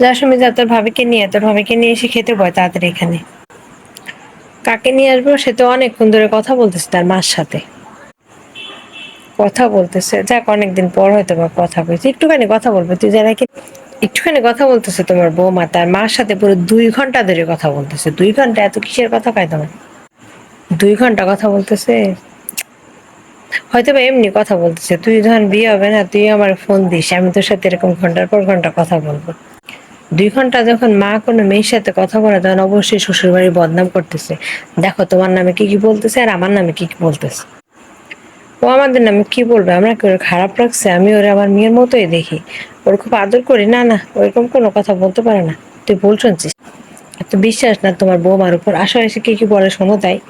যার সময় যা, তোর ভাবিকে নিয়ে, তোর ভাবিকে নিয়ে এসে খেতে বয় তাড়াতাড়ি এখানে। কাকে নিয়ে আসব? সে তো অনেকক্ষণ ধরে কথা বলতেছে তার মার সাথে। কথা বলতেছে। যাক, অনেকদিন পর হয়তো বা কথা বলছে। একটুখানি কথা বলবে। তুই যারা কি একটুখানি কথা বলতেছে তোমার বৌমা, তার মার সাথে পুরো দুই ঘণ্টা ধরে কথা বলতেছে। দুই ঘণ্টা? এত কিসের কথা কয় তোমার? দুই ঘণ্টা কথা বলতেছে? হয়তো বা এমনি কথা বলতেছে। তুই যখন বিয়ে হবে না, তুই আমার ফোন দিস। আমি তোর সাথে এরকম ঘণ্টার পর ঘণ্টা কথা বলব। দুই ঘণ্টা যখন মা কোনো মেয়ের সাথে কথা বলে, তখন অবশ্যই শ্বশুর বাড়ির বদনাম করতেছে। দেখো, তোমার নামে কি কি বলতেছে আর আমার নামে কি কি বলতেছে। ও আমাদের নামে কি বলবে? আমরা কি ওর খারাপ লাগছে? আমি ওরে আমার মেয়ের মতোই দেখি। ওর খুব আদর করি? না না, ওইরকম কোনো কথা বলতে পারে না। তুই ভুল শুনছিস। এত বিশ্বাস না তোমার বৌমার উপর? আসো, এসে কি কি বলে শোনো তাই।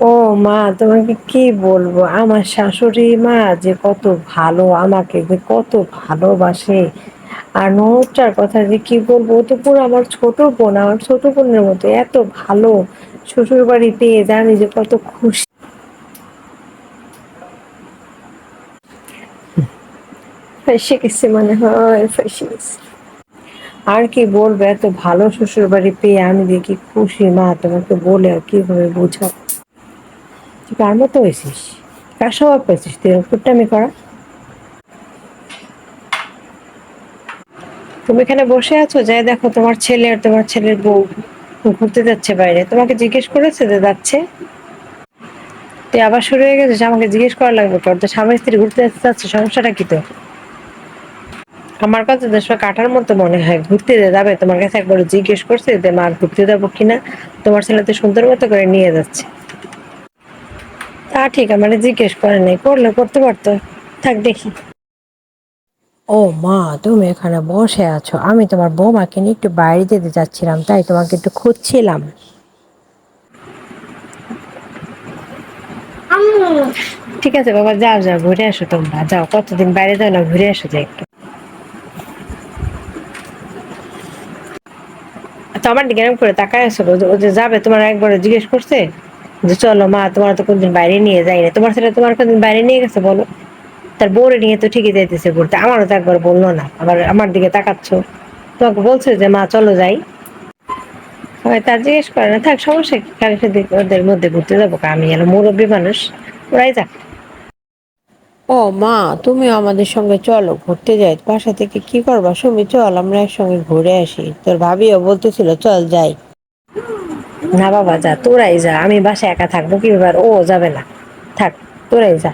ও মা, তোমাকে কি বলব? আমার শাশুড়ি মা যে কত ভালো, আমাকে যে কত ভালোবাসে। আর নৌটার কথা যে কি বলব তো পুরো আমার ছোট বোন, আমার ছোট বোনের মতো, এত ভালো শ্বশুর বাড়ি পেয়ে জানি যে কত খুশি। ফেসে গেছে মনে, হয়, ফেসে গেছে। আর কি বলব, এত ভালো শ্বশুর বাড়ি পেয়ে আমি দেখি খুশি, মা তোমাকে বলে আর কীভাবে বোঝাবো। তুই কার মতো হয়েছিস? কার স্বভাব পেয়েছিস তুই কুট্টামি করা? তুমি এখানে বসে আছো? যাই দেখো তোমার ছেলে আর তোমার ছেলের বউ ঘুরতে যাচ্ছে বাইরে। তোমাকে জিজ্ঞেস করেছে যে যাচ্ছে। তুই আবার শুরু হয়ে গেছিস আমাকে জিজ্ঞেস করা লাগবে তোর তো স্বামী স্ত্রী ঘুরতে যাচ্ছে সমস্যাটা কি তো আমার কাছে দেশ কাটার মতো মনে হয়, ঘুরতে যাবে। তোমার কাছে একবার জিজ্ঞেস করছে যে মা ঘুরতে যাব কিনা? তোমার ছেলে তো সুন্দর মতো করে নিয়ে যাচ্ছে। তা ঠিক, আমার জিজ্ঞেস করে নাই। করলে করতে পারতো। থাক দেখি। ও মা, তুমি এখানে বসে আছো। আমি তোমার বৌমাকে নিয়ে একটু বাইরে যেতে যাচ্ছিলাম তাই তোমাকে একটু খুঁজছিলাম। ঠিক আছে বাবা, যাও যাও, ঘুরে আসো তোমরা, যাও, কতদিন বাইরে যাও না, ঘুরে আসো যে একটু। তো আমার দিকে করে তাকায় আসো ও যে যাবে, তোমার একবার জিজ্ঞেস করছে যে, চলো মা, তোমার তো কোনদিন বাইরে নিয়ে যাই না তোমার ছেলে তোমার কোনদিন বাইরে নিয়ে গেছে, বলো। তার বউরে নিয়ে তো ঠিকই যাইতেছে ঘুরতে। আমারও তো একবার বলল না। আবার আমার দিকে তাকাচ্ছ। তোমাকে বলছে যে মা চলো যাই। হয় তার জিজ্ঞেস করে না থাক সমস্যা কি? কারণ ওদের মধ্যে ঘুরতে যাব? আমি এলো মুরব্বী মানুষ। ওরাই যাক। ও মা তুমি আমাদের সঙ্গে চলো ঘুরতে যাই। বাসা থেকে কি করবা? সুমি চল আমরা একসঙ্গে ঘুরে আসি। তোর ভাবিও বলতেছিল চল যাই। না বাবা যা তোরাই যা। আমি বাসায় একা থাকব কি ব্যাপার ও যাবে না। থাক তোরাই যা।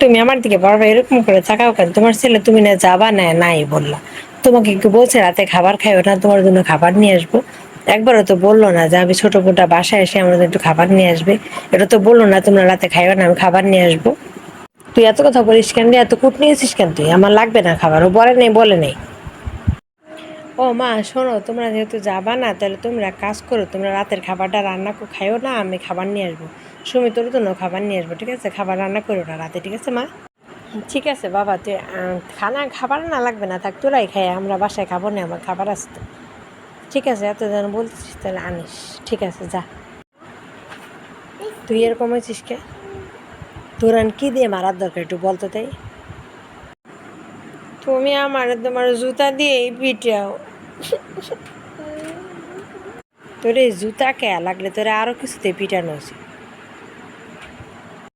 তুমি আমার দিকে বারবার এরকম করে তাকাও কেন? তোমার ছেলে তুমি না যাবা না নাই বললা। তোমাকে কি বলছে, রাতে খাবার খাইও না? তোমার জন্য খাবার নিয়ে আসব। একবারও তো বলল না যে আমি ছোট বোনটা বাসায় এসে আমাদের একটু খাবার নিয়ে আসবে। এটা তো বলল না, তোমরা রাতে খাইও না, আমি খাবার নিয়ে আসব। তুই এত কথা বলিস কেন? এত কুট নিয়েছিস কেন তুই? আমার লাগবে না খাবার। ও বলে নেই বলে নেই। ও মা, শোনো, তোমরা যেহেতু যাবা না, তাহলে তোমরা কাজ করো, তোমরা রাতের খাবারটা রান্না খাইও না, আমি খাবার নিয়ে আসব। সুমি তোর জন্য খাবার নিয়ে আসব, ঠিক আছে? খাবার রান্না করো না রাতে, ঠিক আছে, মা? ঠিক আছে, বাবা, তুই খানা, খাবার না লাগবে না, থাক, তোরাই খাই, আমরা বাসায় খাব না, আমার খাবার আছে তো। ঠিক আছে এত যেন বলছিস, তাহলে আনিস, ঠিক আছে, যা। তুই এরকম হয়েছিস কে? তোর আর কি দিয়ে মারার দরকার একটু বলতো তাই? তুমি আমার, তোমার জুতা দিয়ে পিটাও। তোর এই জুতা কে লাগলে তোরে আরও কিছুতে পিটানো উচিত।